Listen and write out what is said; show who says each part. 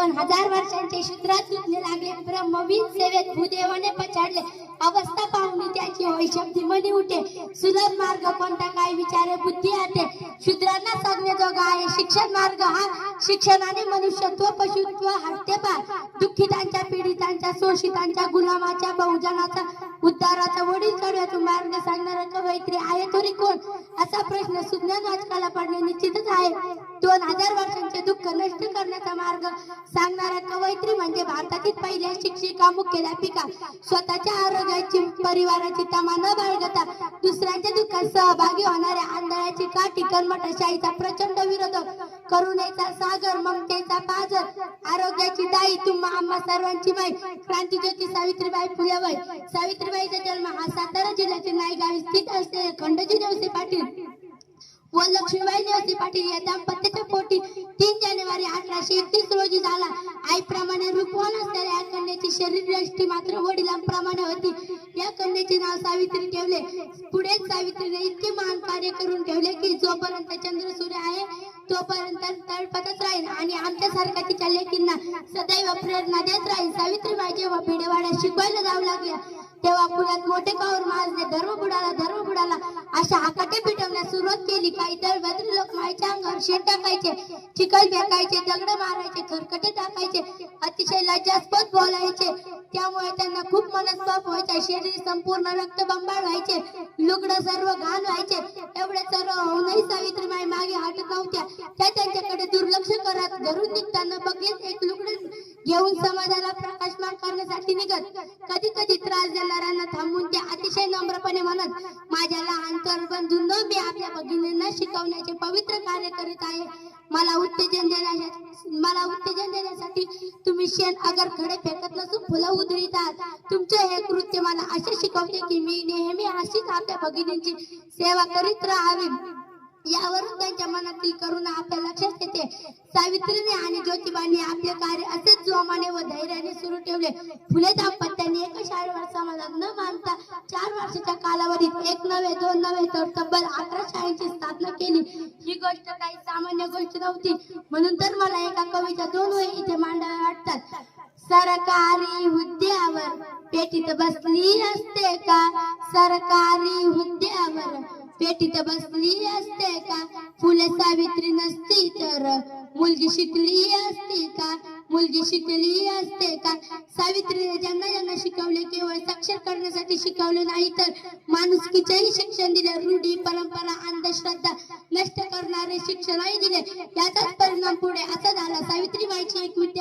Speaker 1: पण हजार वर्षांचे शूद्रात जुतले म्हणजे लागले. ब्रह्मवीर सेवेत भूदेवाने पछाडले. अवस्था पाहुणी त्याची होय शब्दी मनी उठे. सुलभ मार्ग कोणता काय विचारे बुद्धी आते शूद्रांना सांगण्याजोगा आहे. शिक्षण मार्ग हा शिक्षणाने मनुष्यत्व पशुत्व हटते पार. दुःखितांच्या पीडितांच्या शोषितांच्या गुलामाच्या बहुजनाचा उद्धाराचा वडील चढव्यातून मार्ग सांगणारा कवयित्री आहे तरी कोण? असा प्रश्न सुज्ञान वाचकाला पडणे निश्चितच आहे. दोन हजार वर्षांचे नष्ट करण्याचा मार्ग सांगणाऱ्या कवयित्री म्हणजे भारतातील पहिल्या शिक्षिका मुख्याध्यापिका स्वतःच्या आरोग्याची परिवाराची तमा न बाळगता दुसऱ्यांच्या दुःखात सहभागी होणाऱ्या आंधळ्याची काठी कर्मठशाहीचा प्रचंड विरोधक करुणेचा सागर ममतेचा पाजर. आरोग्याची दाई तुम्हा आम्हा सर्वांची माई. क्रांतीज्योती सावित्रीबाई फुलेबाई सावित्रीबाईचा जन्म हा सातारा जिल्ह्यातील नायगावी स्थित असलेले खंडजी नेवसे पाटील व लक्ष्मीबाई नेवसी पाटील या दाम्पत्याच्या पोटी तीन अठराशे एकतीस रोजी झाला. आईप्रमाणे रूपवान असलेल्या या कन्याची शरीर दृष्टी मात्र वडिलांप्रमाणे होती. या कन्याचे नाव सावित्री ठेवले. पुढे सावित्रीने इतके महान कार्य करून ठेवले की जोपर्यंत चंद्र सूर्य आहे तोपर्यंत तळपतच राहील आणि आमच्यासारख्या तिच्या लेकींना सदैव प्रेरणा देत राहील. सावित्रीबाई जेव्हा भिडेवाड्यात शिकवायला जाऊ लागल्या तेव्हा पुण्यात मोठे पाऊर माजले धर्म बुडाला धर्म बुडाला. अशा हाकाटे पिटवण्यास सुरुवात केली. काही दळभद्र लोक माईच्या अंगावर शेत टाकायचे चिखल फेकायचे दगड मारायचे खरकटे टाकायचे अतिशय लज्जास्पद बोलायचे. त्यामुळे त्यांना खूप मनस्ताप व्हायचा. शरीर संपूर्ण रक्तबंबाळ व्हायचे. लुगड सर्व घाण व्हायचे. एवढे सर्व होऊनही सावित्रीबाई मागे हटत नव्हत्या. त्या त्यांच्याकडे दुर्लक्ष करत घरून निघताना बघित एक लुगड घेऊन समाजाला प्रकाश करण्यासाठी निघत. कधी कधी त्रास देणाऱ्यांना थांबून ते अतिशय नम्रपणे म्हणत माझ्या लहान तर बंधूंनो मी आपल्या भगिनींना शिकवण्याचे पवित्र कार्य करीत आहे. मला उत्तेजन देण्यासाठी मला उत्तेजन देण्यासाठी तुम्ही शेण अगर खडे फेकत नसून फुलं उधळीतात. तुमचे हे कृत्य मला असे शिकवते की मी नेहमी अशीच आपल्या भगिनींची सेवा करीत राहावी. यावरून त्यांच्या मनातील करुणा आपल्या लक्षात येते. सावित्रीने आणि ज्योतिबांनी आपले कार्य असेच जोमाने व धैर्याने सुरू ठेवले. फुले दाम्पत्याने एका शाळेवर समाजात न मानता चार वर्षाच्या कालावधीत एक नव्हे दोन नव्हे तर तब्बल अकरा शाळेची स्थापना केली. ही गोष्ट काही सामान्य गोष्ट नव्हती. म्हणून तर मला एका कवीच्या दोन वय इथे मांडाव्या वाटतात. सरकारी हुद्द्यावर पेटीत बसली असते का? सरकारी हुद्द्यावर पेटीत बसली असते का? फुले सावित्री नसती तर मुलगी शिकली असती का? मुलगी शिकली असते का? सावित्रीने ज्यांना ज्यांना शिकवले केवळ साक्षर करण्यासाठी शिकवले नाही तर माणुसकीचेही शिक्षण दिले. रूढी परंपरा अंधश्रद्धा नष्ट करणारे शिक्षणही दिले. याचाच परिणाम पुढे असा झाला. सावित्रीबाईची एक विद्यार्थी